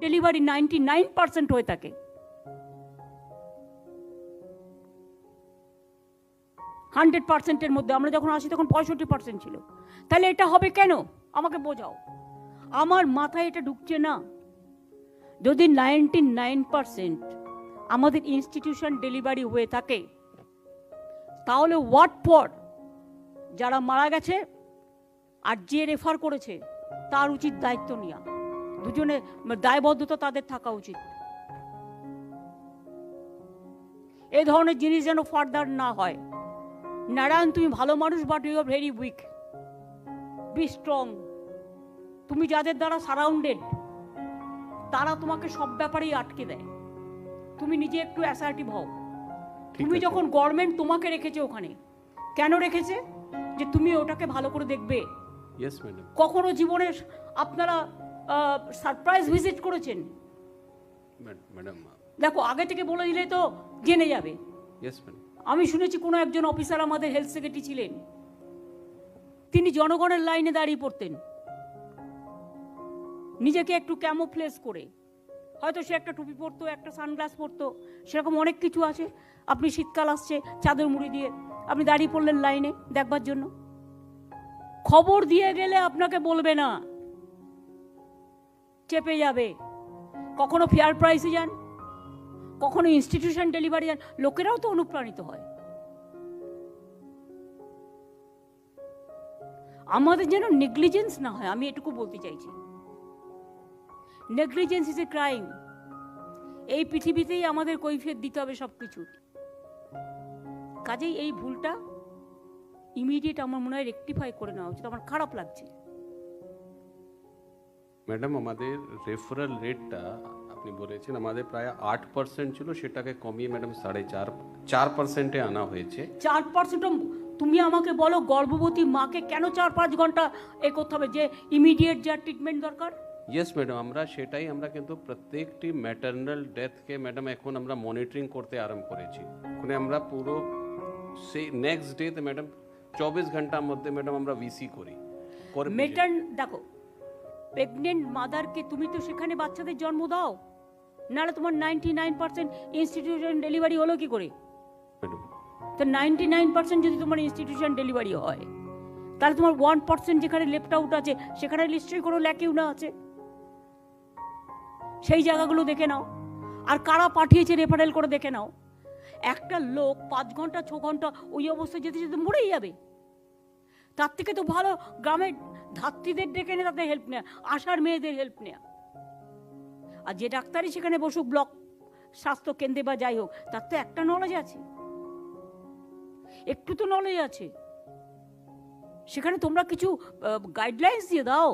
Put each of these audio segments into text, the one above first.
Delivery ninety nine percent হয়ে থাকে। Hundred পার্সেন্টের মধ্যে, আমরা যখন আসি তখন পঁয়ষট্টি পার্সেন্ট ছিল। তাহলে এটা হবে কেন? আমাকে বোঝাও। আমার মাথায় এটা ঢুকছে না। যদি নাইনটি নাইন পার্সেন্ট আমাদের ইনস্টিটিউশন ডেলিভারি হয়ে থাকে, তাহলে হোয়াট ফর যারা মারা গেছে আর যে রেফার করেছে, তার উচিত দায়িত্ব নেওয়া। দুজনে দায়বদ্ধতা তাদের থাকা উচিত। এই ধরনের জিনিস যেন ফার্দার না হয়। নারায়ণ তুমি ভালো মানুষ but you are very weak be strong তুমি যাদের দ্বারা সারাউন্ডেড তারা তোমাকে সব ব্যাপারেই আটকে দেয়। তুমি নিজে একটু অ্যাসার্টিভ হও। তুমি যখন গভর্নমেন্ট তোমাকে রেখেছে ওখানে কেন রেখেছে? যে তুমি ওটাকে ভালো করে দেখবে। কখনো জীবনে আপনারা সারপ্রাইজ ভিজিট করেছেন। ম্যাডাম দেখো আগে থেকে বলে দিলে তো জেনে যাবে। আমি শুনেছি কোনো একজন অফিসার আমাদের হেলথ সেক্রেটারি ছিলেন। তিনি জনগণের লাইনে দাঁড়িয়ে পড়তেন। নিজেকে একটু ক্যামোফ্লেস করে। হয়তো সে একটা টুপি পরতো একটা সানগ্লাস পরতো সেরকম অনেক কিছু আছে। আপনি শীতকাল আসছে চাদর মুড়ি দিয়ে আপনি দাঁড়িয়ে পড়লেন লাইনে দেখবার জন্য। খবর দিয়ে গেলে আপনাকে বলবে না। চেপে যাবে। কখনো ফেয়ার প্রাইসে যান, কখনো ইনস্টিটিউশন ডেলিভারি যান, লোকেরাও তো অনুপ্রাণিত হয়। আমাদের যেন নেগলিজেন্স না হয়, আমি এটুকু বলতে চাইছি। নেগলিজেন্স ইজ এ ক্রাইম এই পৃথিবীতেই আমাদের কৈফিয়ত দিতে হবে সব কিছু কাজেই এই ভুলটা ইমিডিয়েট আমার মনে হয় রেকটিফাই করে নেওয়া উচিত। আমার খারাপ লাগছে। ম্যাডাম আমাদের রেফারেল রেটটা আপনি বলেছেন আমাদের প্রায় আট পার্সেন্ট ছিল সেটাকে কমিয়ে ম্যাডাম সাড়ে চার চার পার্সেন্টে আনা হয়েছে। চার পার্সেন্ট তুমি আমাকে বলো গর্ভবতী মাকে কেন চার পাঁচ ঘণ্টা এ করতে হবে? যে ইমিডিয়েট যা ট্রিটমেন্ট দরকার? ইয়েস ম্যাডাম আমরা সেটাই আমরা কিন্তু প্রত্যেকটি ম্যাটার্নাল ডেথকে ম্যাডাম এখন আমরা মনিটরিং করতে আরম্ভ করেছি। ওখানে আমরা পুরো সেই নেক্সট ডেতে ম্যাডাম চব্বিশ ঘণ্টার মধ্যে ম্যাডাম আমরা ভিসি করি। পরে মেটার্ন দেখো প্রেগনেন্ট মাদারকে তুমি তো সেখানে বাচ্চাদের জন্ম দাও। নাহলে তোমার ninety nine percent institution delivery হলো কি করে? তো নাইনটি নাইন পার্সেন্ট যদি তোমার ইনস্টিটিউশন ডেলিভারি হয় তাহলে তোমার ওয়ান পার্সেন্ট যেখানে লেফট আউট আছে সেখানে নিশ্চয়ই কোনো ল্যাকিউ না আছে। সেই জায়গাগুলো দেখে নাও। আর কারা পাঠিয়েছে রেফারেল করে দেখে নাও। একটা লোক পাঁচ ঘণ্টা ছ ঘণ্টা ওই অবস্থায় যেতে যেতে মরেই যাবে। তার থেকে তো ভালো গ্রামের ধাত্রীদের ডেকে নিয়ে তাদের হেল্প নেওয়া আশার মেয়েদের হেল্প নেওয়া আর যে ডাক্তারই সেখানে বসুক ব্লক স্বাস্থ্য কেন্দ্রে বা যাই হোক, তার তো একটা নলেজ আছে। একটু তো নলেজ আছে। সেখানে তোমরা কিছু গাইডলাইন্স দিয়ে দাও।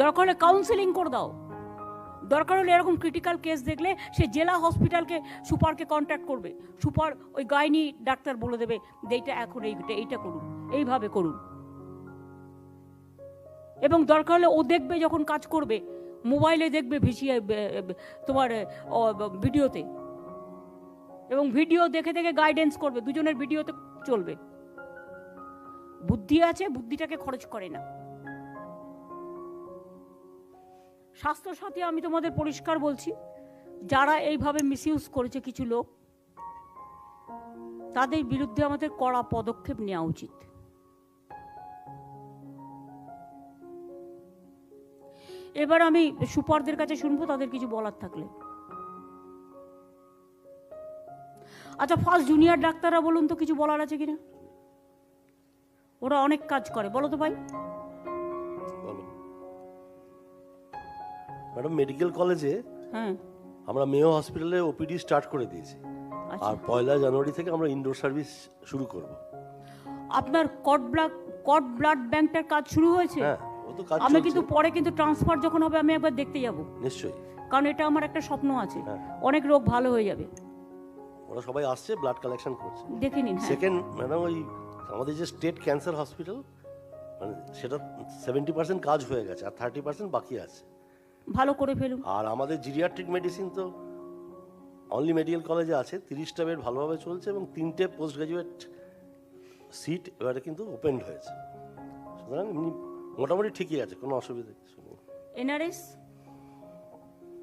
দরকার হলে কাউন্সেলিং করে দাও। দরকার হলে এরকম ক্রিটিক্যাল কেস দেখলে সে জেলা হসপিটালকে সুপারকে কন্ট্যাক্ট করবে। সুপার ওই গাইনি ডাক্তার বলে দেবে যে, এইটা এখন এইটা এইটা করুন। এইভাবে করুন। এবং দরকার হলে ও দেখবে যখন কাজ করবে, মোবাইলে দেখবে ভিসিয়ে তোমার ভিডিওতে। এবং ভিডিও দেখে দেখে গাইডেন্স করবে, দুজনের ভিডিওতে চলবে। বুদ্ধি আছে, বুদ্ধিটাকে খরচ করে না। স্বাস্থ্যসাথী আমি তোমাদের পরিষ্কার বলছি, যারা এইভাবে মিসইউজ করেছে কিছু লোক, তাদের বিরুদ্ধে আমাদের কড়া পদক্ষেপ নেওয়া উচিত। এবার আমি সুপারদের কাছে শুনব তাদের কিছু বলার থাকলে। আচ্ছা ফার্স্ট জুনিয়র ডাক্তাররা বলুন তো কিছু বলার আছে কিনা? ওরা অনেক কাজ করে বলো তো ভাই। বলো ম্যাডাম মেডিকেল কলেজে হ্যাঁ। আমরা মেও হসপিটালে ওপিডি স্টার্ট করে দিয়েছি। আচ্ছা। আর পয়লা জানুয়ারি থেকে আমরা ইনডোর সার্ভিস শুরু করব। আপনার কট ব্লাড কট ব্লাড ব্যাংকটার কাজ শুরু হয়েছে? হ্যাঁ। আমি কিন্তু পরে কিন্তু ট্রান্সফার যখন হবে আমি একবার দেখতে যাব। নিশ্চয়ই। কারণ এটা আমার একটা স্বপ্ন আছে। হ্যাঁ। অনেক রোগ ভালো হয়ে যাবে। ওরা সবাই আসছে ব্লাড কালেকশন করছে। দেখে নিন সেকেন্ড ম্যাডাম ওই আমাদের যে স্টেট ক্যান্সার হসপিটাল মানে সেটা সেভেন্টি পার্সেন্ট কাজ হয়ে গেছে আর থার্টি পার্সেন্ট বাকি আছে। ভালো করে ফেলুন। আর আমাদের জিরিয়াট্রিক মেডিসিন তো অনলি মেডিকেল কলেজে আছে তিরিশটা বেড ভালোভাবে চলছে এবং তিনটে পোস্ট গ্রাজুয়েট সিট এবারে কিন্তু ওপেন হয়েছে। সুতরাং এমনি মোটামুটি ঠিকই আছে কোনো অসুবিধা কিছু নেই। এনআরএস?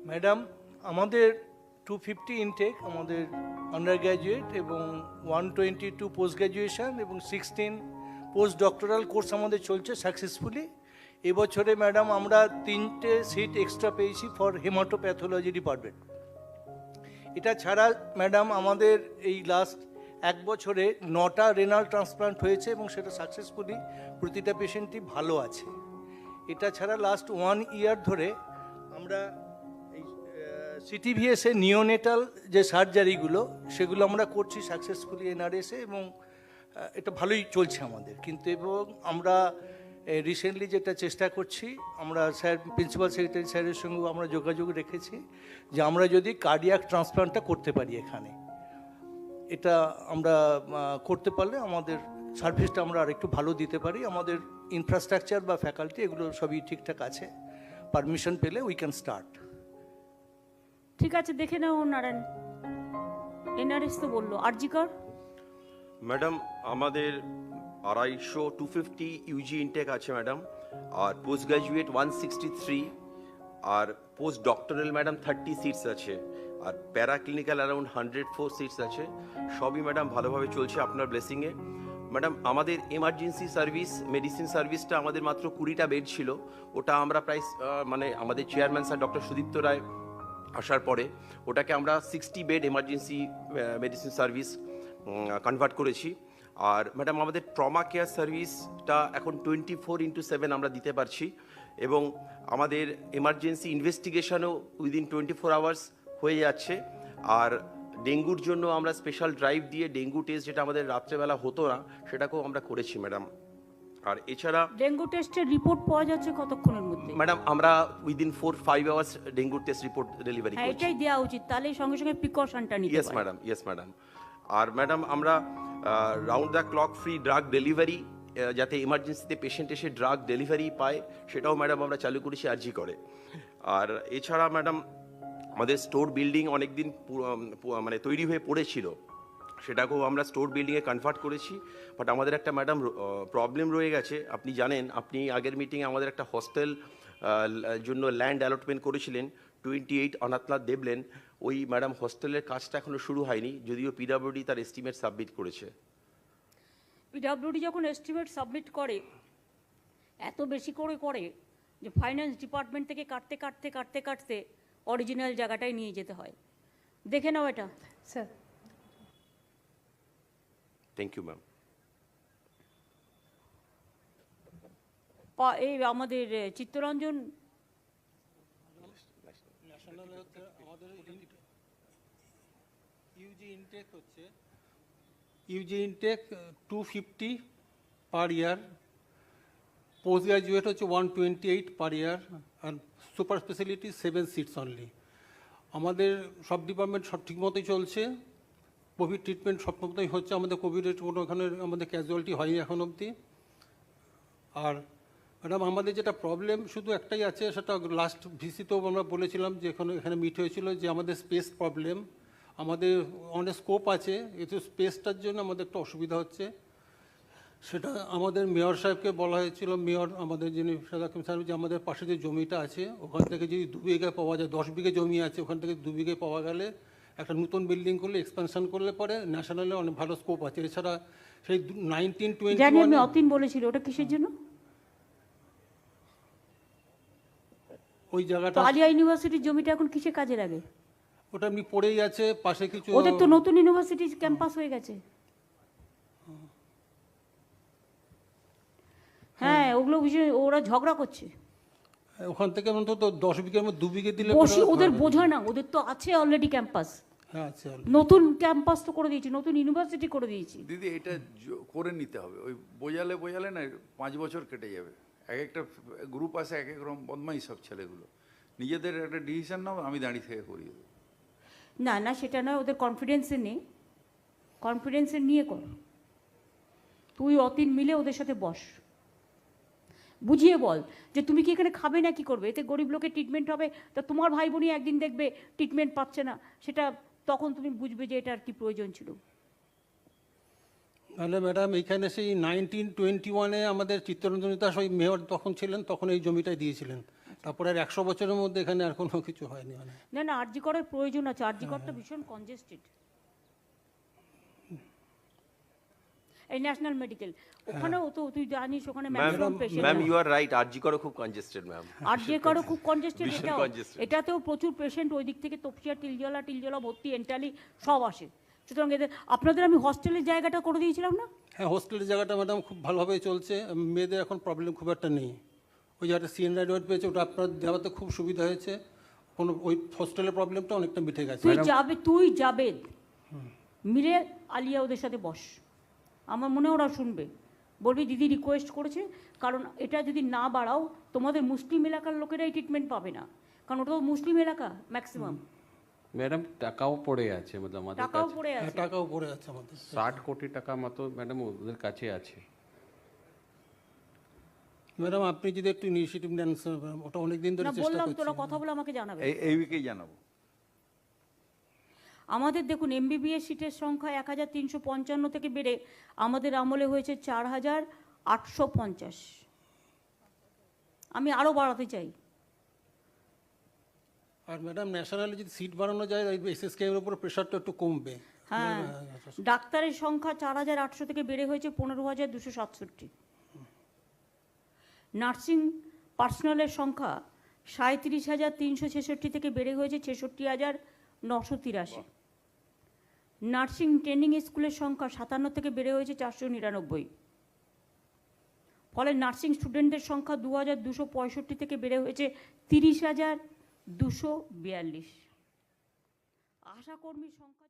ম্যাডাম আমাদের টু ফিফটি ইনটেক আমাদের আন্ডার গ্র্যাজুয়েট এবং one twenty two post graduation এবং সিক্সটিন পোস্ট ডক্টরাল কোর্স আমাদের চলছে সাকসেসফুলি এবছরে ম্যাডাম আমরা তিনটে সিট এক্সট্রা পেয়েছি ফর হেমাটোপ্যাথোলজি ডিপার্টমেন্ট এটা ছাড়া ম্যাডাম আমাদের এই লাস্ট এক বছরে নটা রেনাল ট্রান্সপ্লান্ট হয়েছে এবং সেটা সাকসেসফুলি প্রতিটা পেশেন্টই ভালো আছে। এটা ছাড়া লাস্ট ওয়ান ইয়ার ধরে আমরা এই সিটিভিএসে নিওনেটাল যে সার্জারিগুলো সেগুলো আমরা করছি সাকসেসফুলি এনআরএসে এবং এটা ভালোই চলছে আমাদের। কিন্তু এবং আমরা রিসেন্টলি যেটা চেষ্টা করছি, আমরা স্যার প্রিন্সিপাল সেক্রেটারি স্যারের সঙ্গেও আমরা যোগাযোগ রেখেছি যে আমরা যদি কার্ডিয়াক ট্রান্সপ্লান্টটা করতে পারি এখানে। এটা আমরা করতে পারলে আমাদের সার্ভিসটা আমরা আরেকটু ভালো দিতে পারি আমাদের ইনফ্রাস্ট্রাকচার বা ফ্যাকাল্টি এগুলো সবই ঠিকঠাক আছে পারমিশন পেলে উই ক্যান স্টার্ট ঠিক আছে দেখে নাও নারায়ণ। এনআরএস তো বলল। আর জি আরজিকর ম্যাডাম আমাদের আড়াইশো টু ফিফটি ইউজি ইনটেক আছে ম্যাডাম আর post graduate one sixty three আর post doctoral madam thirty seats আছে আর paraclinical around hundred four seats আছে সবই ম্যাডাম ভালোভাবে চলছে আপনার ব্লেসিংয়ে ম্যাডাম, আমাদের এমার্জেন্সি সার্ভিস মেডিসিন সার্ভিসটা আমাদের মাত্র কুড়িটা বেড ছিল। ওটা আমরা প্রায় মানে আমাদের chairman sir doctor Sudipta Roy আসার পরে ওটাকে আমরা sixty bed emergency medicine service convert করেছি। আর ম্যাডাম, আমাদের ট্রমা কেয়ার সার্ভিসটা এখন টোয়েন্টি ফোর ইন্টু সেভেন আমরা দিতে পারছি। এবং আমাদের এমার্জেন্সি ইনভেস্টিগেশনও উইদিন টোয়েন্টি ফোর আওয়ার্স হয়ে যাচ্ছে। আর ডেঙ্গুর জন্য আমরা স্পেশাল ড্রাইভ দিয়ে ডেঙ্গু টেস্ট যেটা আমাদের রাত্রেবেলা হতো না সেটাকেও আমরা করেছি ম্যাডাম আর এছাড়া ডেঙ্গু টেস্টের রিপোর্ট পাওয়া যাচ্ছে কতক্ষণের মধ্যে? ম্যাডাম আমরা within four five hours dengue test report delivery করছি। এটাই দেওয়া উচিত তাহলে সঙ্গে সঙ্গে প্রিকশনটা নিতে ইয়েস ম্যাডাম ইয়েস ম্যাডাম আর ম্যাডাম আমরা round the clock free drug delivery যাতে ইমার্জেন্সিতে পেশেন্ট এসে ড্রাগ ডেলিভারি পায় সেটাও ম্যাডাম আমরা চালু করেছি আর্জি করে। আর এছাড়া ম্যাডাম আমাদের স্টোর বিল্ডিং উম, পু- মানে তৈরি হয়ে পড়েছিল। সেটাকেও আমরা স্টোর বিল্ডিংয়ে কনভার্ট করেছি। বাট আমাদের একটা ম্যাডাম প্রবলেম রয়ে গেছে। আপনি জানেন আপনি আগের মিটিংয়ে আমাদের একটা হস্টেল জন্য ল্যান্ড অ্যালটমেন্ট করেছিলেন টোয়েন্টি এইট অনাথনাথ দেবলেন। ওই ম্যাডাম হস্টেলের কাজটা এখনও শুরু হয়নি যদিও পিডাব্লিউডি তার এস্টিমেট সাবমিট করেছে। পিডাব্লিউডি যখন এস্টিমেট সাবমিট করে এত বেশি করে করে যে ফাইন্যান্স ডিপার্টমেন্ট থেকে কাটতে কাটতে কাটতে কাটতে অরিজিনাল জায়গাটায় নিয়ে যেতে হয়। দেখে নাও এটা। স্যার। থ্যাংক ইউ ম্যাম পা- এই আমাদের চিত্তরঞ্জন? ইউজি ইনটেক হচ্ছে UG intake two fifty per year post graduate হচ্ছে one twenty eight per year আর super speciality seven seats only আমাদের সব ডিপার্টমেন্ট সব ঠিকমতোই চলছে। কোভিড ট্রিটমেন্ট সব মতোই হচ্ছে। আমাদের কোভিডের কোনো ওখানে আমাদের ক্যাজুয়ালিটি হয়নি এখন অবধি। আর ম্যাডাম আমাদের যেটা প্রবলেম শুধু একটাই আছে, সেটা লাস্ট ভিসিতেও আমরা বলেছিলাম যে এখানে এখানে মিট হয়েছিল যে আমাদের স্পেস প্রবলেম আমাদের অনেক স্কোপ আছে কিন্তু স্পেসটার জন্য আমাদের একটু অসুবিধা হচ্ছে। সেটা আমাদের মেয়র সাহেবকে বলা হয়েছিল মেয়র আমাদের যিনি সাদাকিম সাহেব যে আমাদের পাশে যে জমিটা আছে ওখান থেকে যদি দু বিঘা পাওয়া যায় দশ বিঘে জমি আছে ওখান থেকে দু বিঘে পাওয়া গেলে একটা নতুন বিল্ডিং করলে এক্সপেনশন করলে পরে ন্যাশনালে অনেক ভালো স্কোপ আছে। এছাড়া সেই নাইনটিন জানি আমি টোয়েন্টি অতীন বলেছিল ওটা কিসের জন্য? ওই জায়গাটা আলিয়া ইউনিভার্সিটির জমিটা এখন কিসে কাজে লাগে? ওটা এমনি পড়েই আছে পাশে কিছু ওদের তো নতুন ইউনিভার্সিটি ক্যাম্পাস হয়ে গেছে। হ্যাঁ ওগুলো বিষয় ওরা ঝগড়া করছে। ওখান থেকে অন্তত দশ বিঘের মধ্যে দু বিঘে দিলে বসি ওদের বোঝা না ওদের তো আছে অলরেডি ক্যাম্পাস হ্যাঁ নতুন ক্যাম্পাস তো করে দিয়েছি নতুন ইউনিভার্সিটি করে দিয়েছি। দিদি এটা করে নিতে হবে। ওই বোঝালে বোঝালে না পাঁচ বছর কেটে যাবে। এক একটা গ্রুপ আছে এক এক রকম বদমাই সব ছেলেগুলো। নিজেদের একটা ডিসিশন নাও আমি দাঁড়িয়ে থেকে দেবো। না না সেটা নয় ওদের কনফিডেন্সে নেই কনফিডেন্সে নিয়ে কর। তুই অতীন মিলে ওদের সাথে বস। বুঝিয়ে বল যে তুমি কি এখানে খাবে না কি করবে? এতে গরিব লোকের ট্রিটমেন্ট হবে। তা তোমার ভাই বোনই একদিন দেখবে ট্রিটমেন্ট পাচ্ছে না। সেটা তখন তুমি বুঝবে যে এটা আর কি প্রয়োজন ছিল। তাহলে ম্যাডাম এইখানে সেই নাইনটিন টোয়েন্টি ওয়ানে আমাদের চিত্তরঞ্জন দাস ওই মেয়র তখন ছিলেন তখন এই জমিটাই দিয়েছিলেন। তারপরে আর একশো বছরের মধ্যে এখানে আর কোনো কিছু হয়নি মানে। না না আরজি করার প্রয়োজন আছে। আরজি করটা ভীষণ কনজেস্টেড এই ন্যাশনাল মেডিকেল ওখানেও তো তুই জানিস ওখানে maximum patient ma'am you are right RG করো খুব কনজেস্টেড ম্যাম আর যে কারও খুব কনজেস্টেড congested। এটাতেও প্রচুর পেশেন্ট ওই দিক থেকে তপসিয়া টিলজলা টিলজলা ভর্তি এন্টালি সব আসে। সুতরাং এদের আপনাদের আমি হস্টেলের জায়গাটা করে দিয়েছিলাম না? হ্যাঁ হোস্টেলের জায়গাটা ম্যাডাম খুব ভালোভাবেই চলছে। মেয়েদের এখন প্রবলেম খুব একটা নেই। ওই জায়গাটা সিএন রাইড পেয়েছে ওটা আপনার দেওয়াতে খুব সুবিধা হয়েছে। কোনো ওই হোস্টেলের প্রবলেমটা অনেকটা মিটে গেছে। তুই যাবে তুই যাবে। মিলে আলিয়া ওদের সাথে বস। আমার মনে ওরা শুনবে। বলবি দিদি রিকোয়েস্ট করেছে কারণ এটা যদি না বাড়াও তোমাদের মুসলিম এলাকার লোকেরাই ট্রিটমেন্ট পাবে না। কারণ ওটা তো মুসলিম এলাকা ম্যাক্সিমাম ম্যাডাম টাকাও পড়ে আছে মানে আমাদের টাকাও পড়ে হ্যাঁ, আছে। টাকাও পড়ে আছে আমাদের। ষাট কোটি টাকা মতো ম্যাডাম ওদের কাছে আছে। ম্যাডাম আপনি যদি একটু ইনিশিয়েটিভ নেন ওটা অনেক দিন ধরে না চেষ্টা বললাম তোরা কথা বলে আমাকে জানাবে। এই উইকেই জানাব। আমাদের দেখুন এমবিবিএস সিটের সংখ্যা এক হাজার তিনশো পঞ্চান্ন থেকে বেড়ে আমাদের আমলে হয়েছে চার হাজার আটশো পঞ্চাশ। আমি আরও বাড়াতে চাই। আর ম্যাডাম ন্যাশনালি যদি সিট বাড়ানো যায় এসএসকে এর উপর প্রেশারটা একটু কমবে। হ্যাঁ ডাক্তারের সংখ্যা চার হাজার আটশো থেকে বেড়ে হয়েছে পনেরো হাজার দুশো সাতষট্টি। নার্সিং পার্সোনালের সংখ্যা সাঁত্রিশ হাজার তিনশো ছেষট্টি থেকে বেড়ে হয়েছে ছেষট্টি হাজার নশো তিরাশি। নার্সিং ট্রেনিং স্কুলের সংখ্যা সাতান্ন থেকে বেড়ে হয়েছে চারশো নিরানব্বই। ফলে নার্সিং স্টুডেন্টদের সংখ্যা দু হাজার দুশো পঁয়ষট্টি থেকে বেড়ে হয়েছে তিরিশ হাজার দুশো বিয়াল্লিশ। আশাকর্মীর সংখ্যা